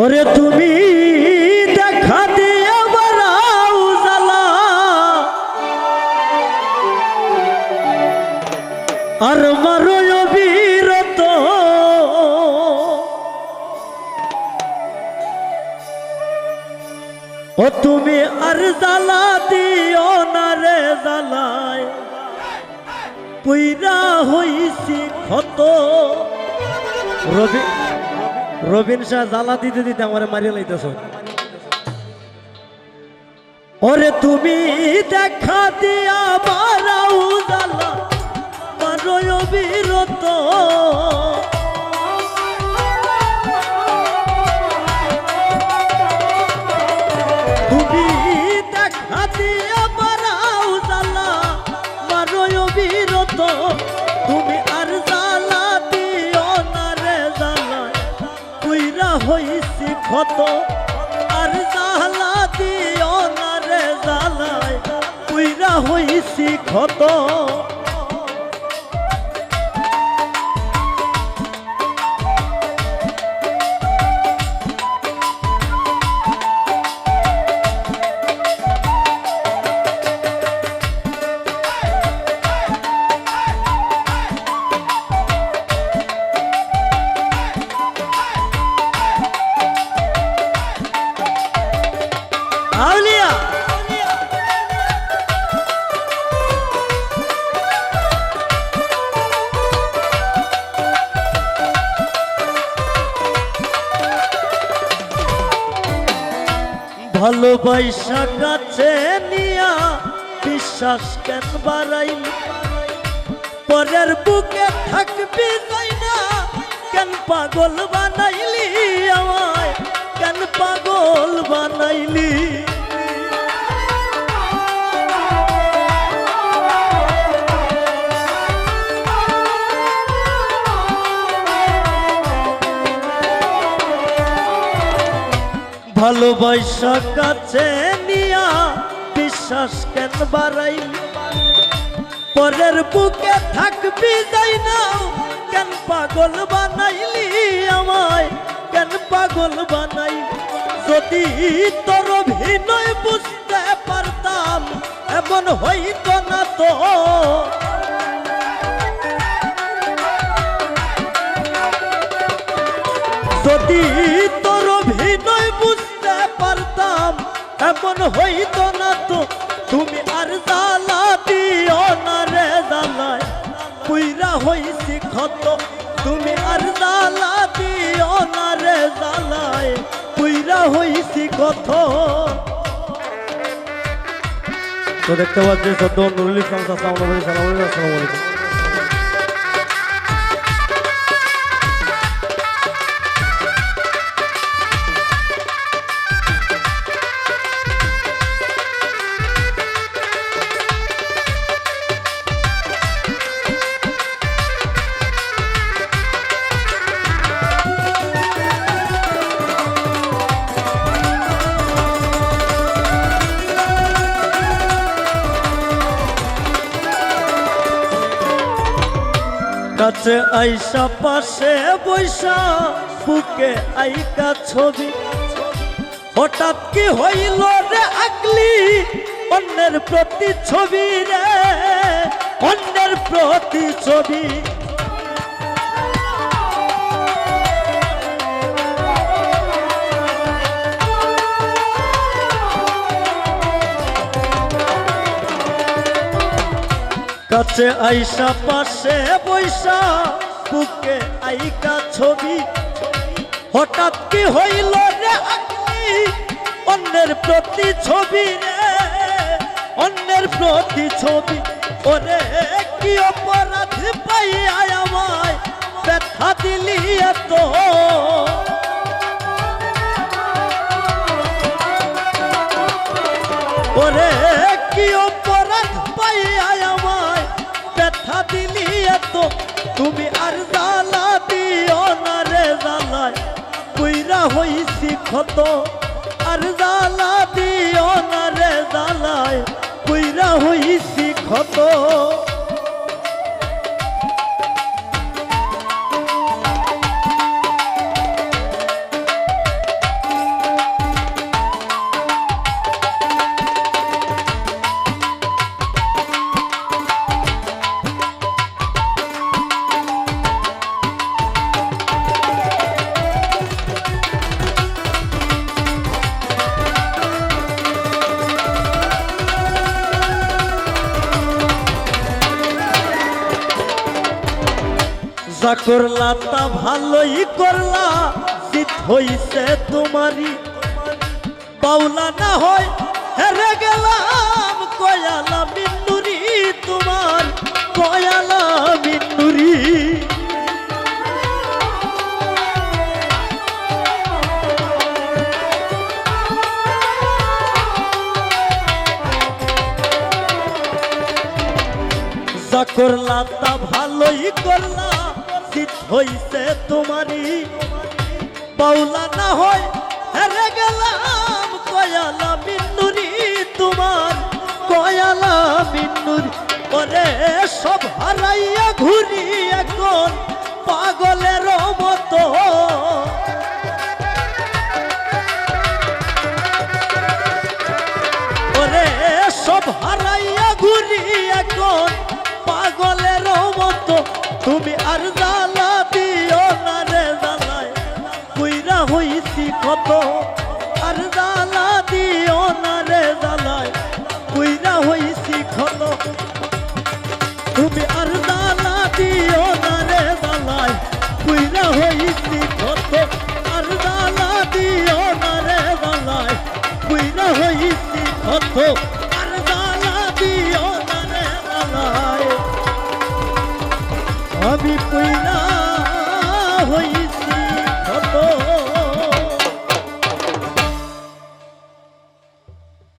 ওরে তুমি দেখা দিয়ে বাড়াও জ্বালা। আর মারো অবিরত ও তুমি আর জ্বালা দিও না রে জ্বালায়। পুইরা হইছি ক্ষত। রবি রবিন শাহ জ্বালা দিতে দিতে আমার মারিয়ে লাইতেছ। ওরে তুমি দেখা দিয়া বারাও জ্বালা, মারো তুমি অবিরত। তুমি হইছি ক্ষত। আর জালা দিও না রে জালায় কুইরা হইছি ক্ষত। ভালোবাসা কাছে নিয়া, বিশ্বাস কেন বাড়াইল পরের বুকে থাকবি কেন পাগল বানাইলি আমায়? কেন পাগল বানাইলি ভালোবাসা কাছে নিয়া বিশ্বাস কেন বাড়াইলি পরের বুকে থাকবি যাই না? কেন পাগল বানাইলি আমায়? কেন পাগল বানাই? যদি তোর অভিনয় বুঝতে পারতাম, এমন হইতো না তো। যদি এমন হইতো না তো তুমি আর জ্বালা দিও না রে জ্বালায় পুইরা হইছি ক্ষত তুমি আর জ্বালা দিও না রে জ্বালায় পুইরা হইছি ক্ষত তো দেখতে পাচ্ছি সদ্য নুরুল ইসলাম সালাম সালাম আলাইকুম কাছে আইসা, পাশে বৈশা বুকে আইকা ছবি। হঠাৎ কি হইল রে আগলি, অন্যের প্রতি ছবি রে, অন্যের প্রতি ছবি কাছে আইসা, পাশে বৈশা বুকে আইকা ছবি। হঠাৎ কি হইল রে অন্যের প্রতি ছবি রে, অন্যের প্রতি ছবি। ওরে, কি অপরাধ পাইয়া আমায় ব্যথা দিলি এত? ক্ষত আর জ্বালা দিও না রে জ্বালায় কইরা হইছি ক্ষত। করলা তা ভালোই করলা, জিত হইছে তোমারই। বাউলা না হয়, হেরে গেলাম, কয়ালা মিন্নুরি তোমার, কয়ালা যা করলা তা ভালোই করলা জিত হইছে তোমারই। বাউলা না হয়, হেরে গেলাম কয়ালা মিন্নুরি তোমার। কয়ালা মিন্নুরি ওরে সব হারাইয়া ঘুরি এখন পাগলের মতো। সব হারাইয়া ঘুরি এখন পাগলের মতো। তুমি আর মত। আর জ্বালা দিও না রে জ্বালায়, কুইরা হইছি খল তুমি আর জ্বালা দিও না রে জ্বালায়, কুইরা হইছি খত আর জ্বালা দিও না রে জ্বালায়, কুইরা হইছি খত আমি কুইরা